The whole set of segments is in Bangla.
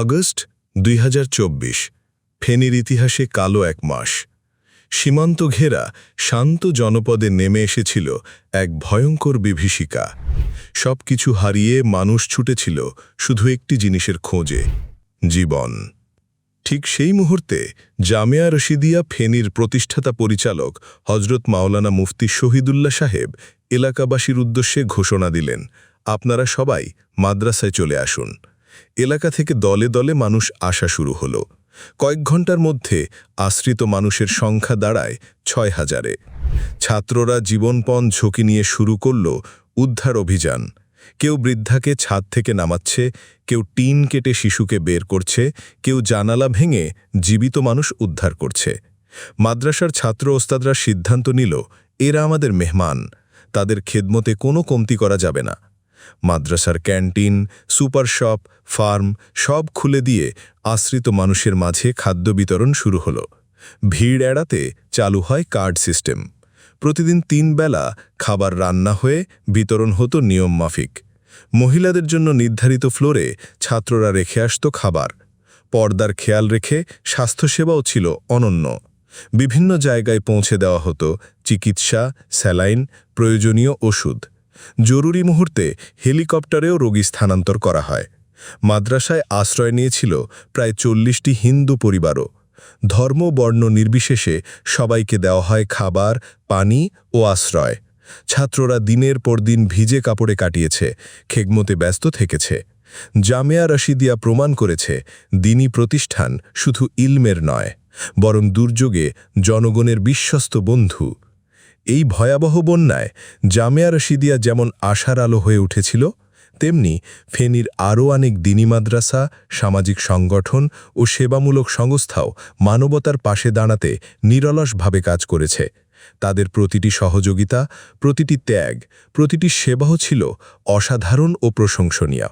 আগস্ট দুই হাজার চব্বিশ, ফেনীর ইতিহাসে কালো এক মাস। সীমান্ত ঘেরা শান্ত জনপদে নেমে এসেছিল এক ভয়ঙ্কর বিভীষিকা। সব কিছু হারিয়ে মানুষ ছুটেছিল শুধু একটি জিনিসের খোঁজে, জীবন। ঠিক সেই মুহূর্তে জামিয়া রশিদিয়া ফেনীর প্রতিষ্ঠাতা পরিচালক হজরত মাওলানা মুফতি শহীদুল্লাহ সাহেব এলাকাবাসীর উদ্দেশ্যে ঘোষণা দিলেন, আপনারা সবাই মাদ্রাসায় চলে আসুন। এলাকা থেকে দলে দলে মানুষ আসা শুরু হলো। কয়েক ঘণ্টার মধ্যে আশ্রিত মানুষের সংখ্যা দাঁড়ায় ছয় হাজারে। ছাত্ররা জীবনপণ ঝুঁকি নিয়ে শুরু করল উদ্ধার অভিযান। কেউ বৃদ্ধাকে ছাদ থেকে নামাচ্ছে, কেউ টিন কেটে শিশুকে বের করছে, কেউ জানালা ভেঙে জীবিত মানুষ উদ্ধার করছে। মাদ্রাসার ছাত্র ওস্তাদরা সিদ্ধান্ত নিল, এরা আমাদের মেহমান। তাদের খেদমতে কোনো কমতি করা যাবে না। মাদ্রাসার ক্যান্টিন, সুপার শপ, ফার্ম সব খুলে দিয়ে আশ্রিত মানুষের মাঝে খাদ্য বিতরণ শুরু হলো। ভিড় এড়াতে চালু হয় কার্ড সিস্টেম। প্রতিদিন তিন বেলা খাবার রান্না হয়ে বিতরণ হতো নিয়ম মাফিক। মহিলাদের জন্য নির্ধারিত ফ্লোরে ছাত্ররা রেখে আসত খাবার। পর্দার খেয়াল রেখে স্বাস্থ্যসেবাও ছিল অনন্য। বিভিন্ন জায়গায় পৌঁছে দেওয়া হতো চিকিৎসা, স্যালাইন, প্রয়োজনীয় ওষুধ। জরুরি মুহূর্তে হেলিকপ্টারেও রোগী স্থানান্তর করা হয়। মাদ্রাসায় আশ্রয় নিয়েছিল প্রায় চল্লিশটি হিন্দু পরিবারও। ধর্ম বর্ণ নির্বিশেষে সবাইকে দেওয়া হয় খাবার, পানি ও আশ্রয়। ছাত্ররা দিনের পর দিন ভিজে কাপড়ে কাটিয়েছে, খেগমতে ব্যস্ত থেকেছে। জামেয়া রশিদিয়া প্রমাণ করেছে দিনী প্রতিষ্ঠান শুধু ইলমের নয়, বরং দুর্যোগে জনগণের বিশ্বস্ত বন্ধু। এই ভয়াবহ বন্যায় জামেয়া রশিদিয়া যেমন আশার আলো হয়ে উঠেছিল, তেমনি ফেনীর আরও অনেক দিনী মাদ্রাসা, সামাজিক সংগঠন ও সেবামূলক সংস্থাও মানবতার পাশে দাঁড়াতে নিরলসভাবে কাজ করেছে। তাদের প্রতিটি সহযোগিতা, প্রতিটি ত্যাগ, প্রতিটি সেবাও ছিল অসাধারণ ও প্রশংসনীয়।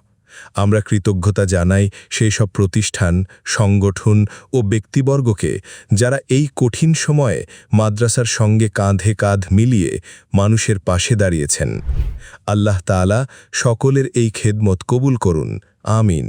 আমরা কৃতজ্ঞতা জানাই সেই সব প্রতিষ্ঠান, সংগঠন ও ব্যক্তিবর্গকে যারা এই কঠিন সময়ে মাদ্রাসার সঙ্গে কাঁধে কাঁধ মিলিয়ে মানুষের পাশে দাঁড়িয়েছেন। আল্লাহ তালা সকলের এই খেদমত কবুল করুন। আমিন।